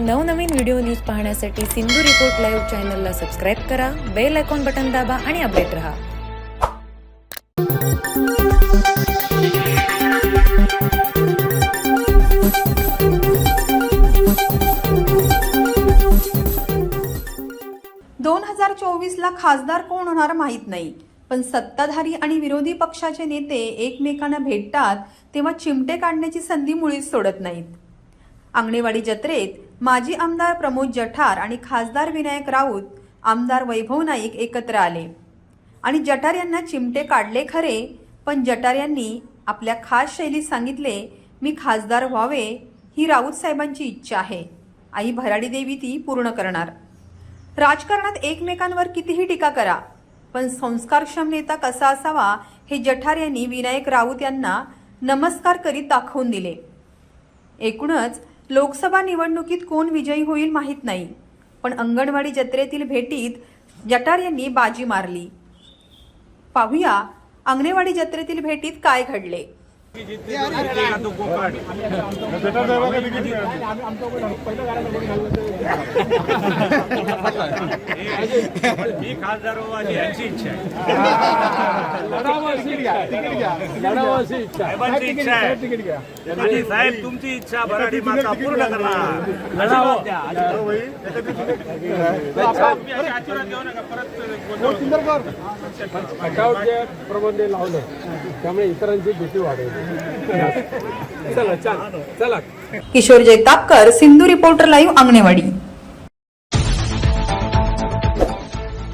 नवनवीन video news पाहण्यासाठी Sindhu report live चॅनलला सबस्क्राईब करा बेल आयकॉन बटन दाबा आणि अपडेट रहा. दोन हजार चोवीसला खासदार कोण होणार माहीत नाही पण सत्ताधारी आणि विरोधी पक्षाचे नेते एकमेकांना भेटतात तेव्हा चिमटे काढण्याची संधी मुळीच सोडत नाहीत. आंगणेवाडी जत्रेत माजी आमदार प्रमोद जठार आणि खासदार विनायक राऊत आमदार वैभव नाईक एकत्र आले. आणि जठार यांना चिमटे काढले खरे पण जठार यांनी आपल्या खास शैलीत सांगितले मी खासदार व्हावे ही राऊत साहेबांची इच्छा आहे. आई भराडी देवी ती पूर्ण करणार. राजकारणात एकमेकांवर कितीही टीका करा पण संस्कारक्षम नेता कसा असावा हे जठार यांनी विनायक राऊत यांना नमस्कार करीत दाखवून दिले. एकूणच लोकसभा निवडणुकीत कोण विजयी होईल माहीत नाही. पण अंगणवाडी जत्रेतील भेटीत जठार यांनी बाजी मारली. पाहूया अंगणेवाडी जत्रेतील भेटीत काय घडले. मी खासदार व्हावी यांची इच्छा आहे. साहेबांची इच्छा. आहे आणि साहेब तुमची इच्छा भराडी माता पूर्ण करणार. अकाउंट जे प्रबंध लावलं त्यामुळे इतरांची भीती वाढेल. चला चला चला. Kishor Jaitapkar Sindhu reporter live Anganewadi.